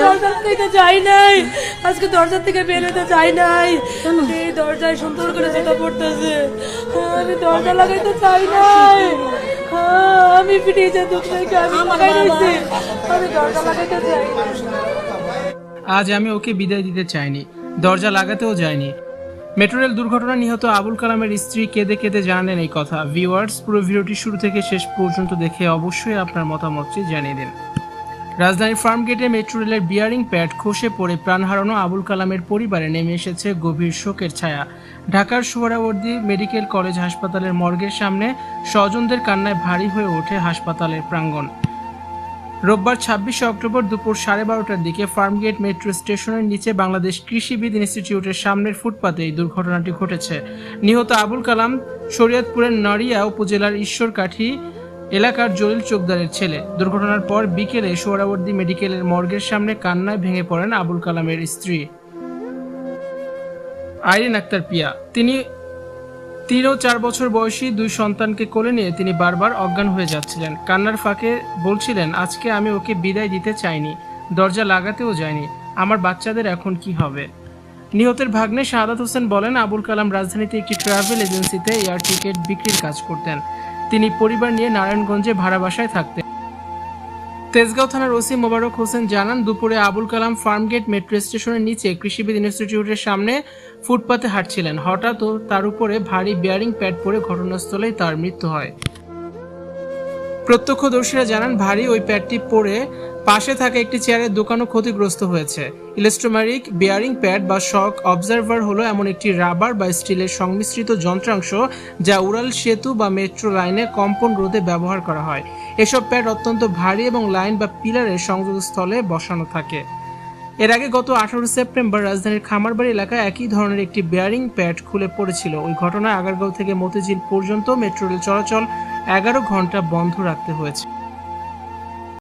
দরজা থেকে যাই নাই। আজকে দরজা থেকে বের হতে যাই নাই। এই দরজায় সুন্দর করে জুতা পড়তেছে। আমি দরজা লাগাইতে চাই নাই। হ্যাঁ, আমি ফ্রিজে দুধ থেকে আমি লাগাই দিয়েছি। আমি দরজা লাগাইতে চাই আজ আমি ওকে বিদায় দিতে চাইনি। দরজা লাগাতেও যায়নি মেট্রো রেল দুর্ঘটনা নিহত আবুল কালামের স্ত্রী কেঁদে কেঁদে জানালেন এই কথা। ভিউয়ার্স পুরো ভিডিওটি শুরু থেকে শেষ পর্যন্ত দেখে অবশ্যই আপনার মতামতটি জানিয়ে দিন। রাজধানীর ফার্মগেটে মেট্রো রেলের বিয়ারিং প্যাড খসে পড়ে প্রাণ হারানো আবুল কালামের পরিবারে নেমে এসেছে গভীর শোকের ছায়া। ঢাকার সোহরাওয়ার্দী মেডিকেল কলেজ হাসপাতালের মর্গের সামনে স্বজনদের কান্নায় ভারী হয়ে ওঠে হাসপাতালের প্রাঙ্গণ। রোববার ছাব্বিশে অক্টোবর দুপুর সাড়ে বারোটার দিকে ফার্মগেট মেট্রো স্টেশনের নিচে বাংলাদেশ কৃষিবিদ ইনস্টিটিউটের সামনের ফুটপাতে এই দুর্ঘটনাটি ঘটেছে। নিহত আবুল কালাম শরীয়তপুরের নড়িয়া উপজেলার ঈশ্বরকাঠি এলাকার জলিল চোকদারের ছেলে। দুর্ঘটনার পর বিকেলে সোহরাবর্দী মেডিকেলের মর্গের সামনে কান্নায় ভেঙে পড়েন আবুল কালামের স্ত্রী। আইরিন আক্তার পিয়া। তিনি তিন ও চার বছর বয়সী দুই সন্তানকে কোলে নিয়ে তিনি বারবার অজ্ঞান হয়ে যাচ্ছিলেন। কান্নার ফাঁকে বলছিলেন, আজকে আমি ওকে বিদায় দিতে চাইনি। দরজা লাগাতেও যাইনি। আমার বাচ্চাদের এখন কি হবে? নিহতের ভাগ্নে শাহাদাত হোসেন বলেন, আবুল কালাম রাজধানীতে একটি ট্রাভেল এজেন্সিতে এয়ার টিকিট বিক্রির কাজ করতেন। তিনি পরিবার নিয়ে নারায়ণগঞ্জে ভাড়া বাসায় থাকতেন। তেজগাঁও থানার ওসি মোবারক হোসেন জানান, দুপুরে আবুল কালাম ফার্মগেট মেট্রো স্টেশনের নিচে কৃষিবিদ ইনস্টিটিউটের সামনে ফুটপাতে হাঁটছিলেন। হঠাৎ তার উপরে ভারী বিয়ারিং প্যাড পড়ে ঘটনাস্থলেই তার মৃত্যু হয়। প্রত্যক্ষদর্শীরা জানান, ভারী ওই প্যাডটি পড়ে পাশে থাকা একটি চেয়ারের দোকানও ক্ষতিগ্রস্ত হয়েছে। ইলেস্টোমারিক বিয়ারিং প্যাড বা শক অবজারভার হলো এমন একটি রাবার বা স্টিলের সংমিশ্রিত যন্ত্রাংশ যা উড়াল সেতু বা মেট্রো লাইনে কম্পন রোধে ব্যবহার করা হয়। এসব প্যাড অত্যন্ত ভারী এবং লাইন বা পিলারের সংযোগস্থলে বসানো থাকে। এর আগে গত আঠারো সেপ্টেম্বর রাজধানীর খামারবাড়ি এলাকায় একই ধরনের একটি বেয়ারিং প্যাড খুলে পড়েছিল। ওই ঘটনায় আগারগাঁও থেকে মতিঝিল পর্যন্ত মেট্রো রেল চলাচল এগারো ঘণ্টা বন্ধ রাখতে হয়েছে।